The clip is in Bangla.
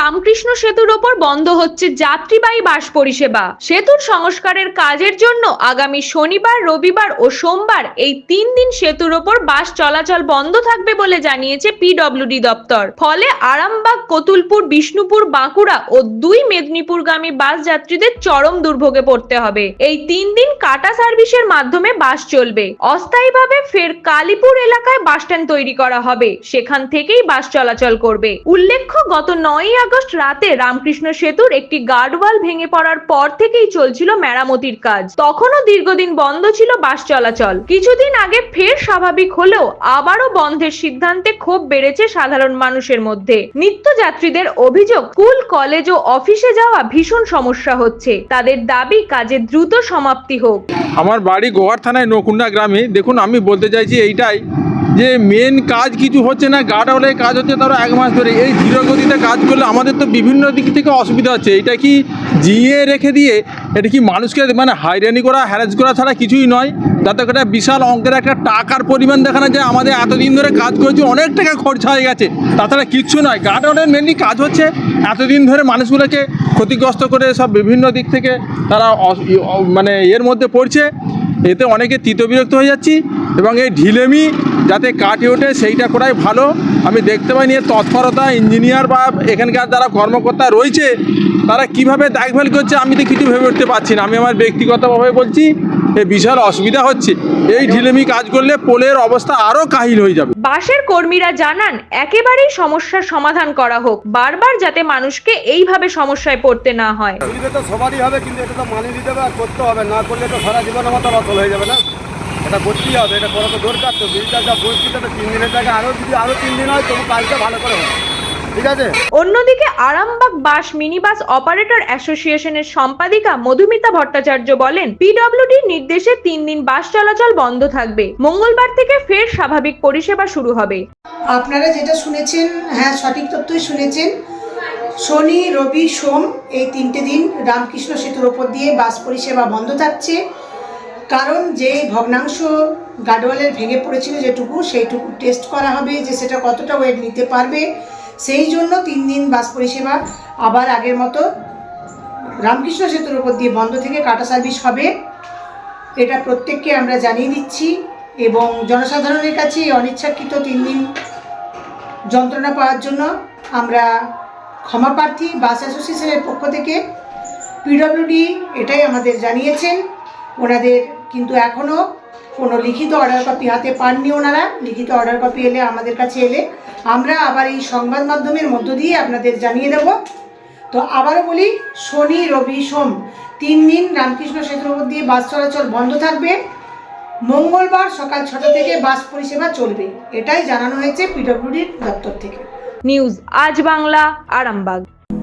রামকৃষ্ণ সেতুর ওপর বন্ধ হচ্ছে যাত্রীবাহী বাস পরিষেবা। সেতুর সংস্কারের কাজের জন্য আগামী শনিবার, রবিবার ও সোমবার এই তিন দিন সেতুর ওপর বাস চলাচল বন্ধ থাকবে বলে জানিয়েছে পিডব্লিউডি দপ্তর। ফলে আরামবাগ, কতুলপুর, বিষ্ণুপুর, বাঁকুড়া ও দুই মেদিনীপুরগামী বাস যাত্রীদের চরম দুর্ভোগে পড়তে হবে। এই তিন দিন কাটা সার্ভিসের মাধ্যমে বাস চলবে। অস্থায়ীভাবে ফের কালীপুর এলাকায় বাস স্ট্যান্ড তৈরি করা হবে। সেখান থেকেই বাস চলাচল করবে। উল্লেখ্য, গত নয়ই আগস্ট রাতে রামকৃষ্ণ সেতুর একটি গার্ডওয়াল ভেঙে পড়ার পর থেকেই চলছিল মেরামতির কাজ। তখনও দীর্ঘদিন বন্ধ ছিল বাস চলাচল। কিছুদিন আগে ফের স্বাভাবিক হলেও আবারও বন্ধের সিদ্ধান্তে ক্ষোভ বেড়েছে সাধারণ মানুষের মধ্যে। নিত্যযাত্রীদের অভিযোগ, স্কুল, কলেজ ও অফিসে যাওয়া ভীষণ সমস্যা হচ্ছে। তাদের দাবি, কাজে দ্রুত সমাপ্তি হোক। আমার বাড়ি গোয়ার থানায় নকুন্ডা গ্রামে। দেখুন, আমি বলতে চাইছি এইটাই যে মেন কাজ কিছু হচ্ছে না গার্ডওয়ালের কাজ হচ্ছে তারা এক মাস ধরে এই ধীরগতিতে কাজ করলে আমাদের তো বিভিন্ন দিক থেকে অসুবিধা হচ্ছে। এটা কি জিয়ে রেখে দিয়ে, এটা কি মানুষকে মানে হাইরানি করা হ্যারাস করা ছাড়া কিছুই নয়। যাতে করে বিশাল অঙ্কের একটা টাকার পরিমাণ দেখানো যায়। আমাদের এতদিন ধরে কাজ করেছি, অনেক টাকা খরচা হয়ে গেছে। তাছাড়া কিচ্ছু নয় গার্ডওয়ালের মেনলি কাজ হচ্ছে। এতদিন ধরে মানুষগুলোকে ক্ষতিগ্রস্ত করে সব বিভিন্ন দিক থেকে তারা মানে এর মধ্যে পড়ছে। এতে অনেকে তিতবিরক্ত হয়ে যাচ্ছি। এবং এই ঢিলেমি যাতে কাটে ওঠে সেইটা করাই ভালো। আমি দেখতে পাইনি এর তৎপরতা ইঞ্জিনিয়ার বা এখানকার যারা কর্মকর্তা রয়েছে তারা কীভাবে দেখভাল করছে আমি তো কিছু ভেবে উঠতে পারছি না। আমি আমার ব্যক্তিগতভাবে বলছি এ বিশাল অসুবিধা হচ্ছে। এই ঢিলেমি কাজ করলে পোলের অবস্থা আরও কাহিল হয়ে যাবে। বাসের কর্মীরা জানান একেবারেই সমস্যার সমাধান করা হোক বারবার যাতে মানুষকে এইভাবে সমস্যায় পড়তে না হয়। সবারই হবে কিন্তু এটা তো মানিয়ে দিতে হবে আর করতে হবে। না করলে তো সারা জীবন আমার অচল হয়ে যাবে না। এটা করতেই হবে এটা করা তো দরকার তো। ব্রিজটা যা পরিস্থিতি তো তিন দিনের জায়গায় আরও যদি আরও তিন দিন হয় তবু কাজটা ভালো করে হবে। ঠিক আছে? অন্যদিকে Arambagh bus mini bus operator অ্যাসোসিয়েশনের সম্পাদিকা মধুমিতা ভট্টাচার্য বলেন পিডব্লিউডির নির্দেশে তিন দিন বাস চলাচল বন্ধ থাকবে। মঙ্গলবার থেকে ফের স্বাভাবিক পরিষেবা শুরু হবে। আপনারা যেটা শুনেছেন হ্যাঁ সঠিক তথ্যই শুনেছেন শনি রবি সোম এই তিনটে দিন রামকৃষ্ণ সেতুর ওপর দিয়ে বাস পরিষেবা বন্ধ থাকছে। কারণ যে ভগ্নাংশ গাডওয়ালের ভেঙে পড়েছিল যেটুকু, সেইটুকু টেস্ট করা হবে যে সেটা কতটা ওয়েট নিতে পারবে। সেই জন্য তিন দিন বাস পরিষেবা, আবার আগের মতো রামকৃষ্ণ সেতুর ওপর দিয়ে বন্ধ থেকে কাটা সার্ভিস হবে। এটা প্রত্যেককে আমরা জানিয়ে দিচ্ছি এবং জনসাধারণের কাছে এই অনিচ্ছাকৃত তিন দিন যন্ত্রণা পাওয়ার জন্য আমরা ক্ষমা প্রার্থী, বাস অ্যাসোসিয়েশনের পক্ষ থেকে। পিডব্লিউডি এটাই আমাদের জানিয়েছেন। ওনাদের কিন্তু এখনও কোনো লিখিত অর্ডার কপি হাতে পাননি ওনারা। লিখিত অর্ডার কপি এলে আমাদের কাছে এলে আমরা আবার এই সংবাদ মাধ্যমের মধ্য দিয়ে আপনাদের জানিয়ে দেব। তো আবারও বলি, শনি, রবি, সোম তিন দিন রামকৃষ্ণ সেতুর দিয়ে বাস চলাচল বন্ধ থাকবে। মঙ্গলবার সকাল ছটা থেকে বাস পরিষেবা চলবে। এটাই জানানো হয়েছে পিডব্লিউডির দপ্তর থেকে। নিউজ আজ বাংলা, আরামবাগ।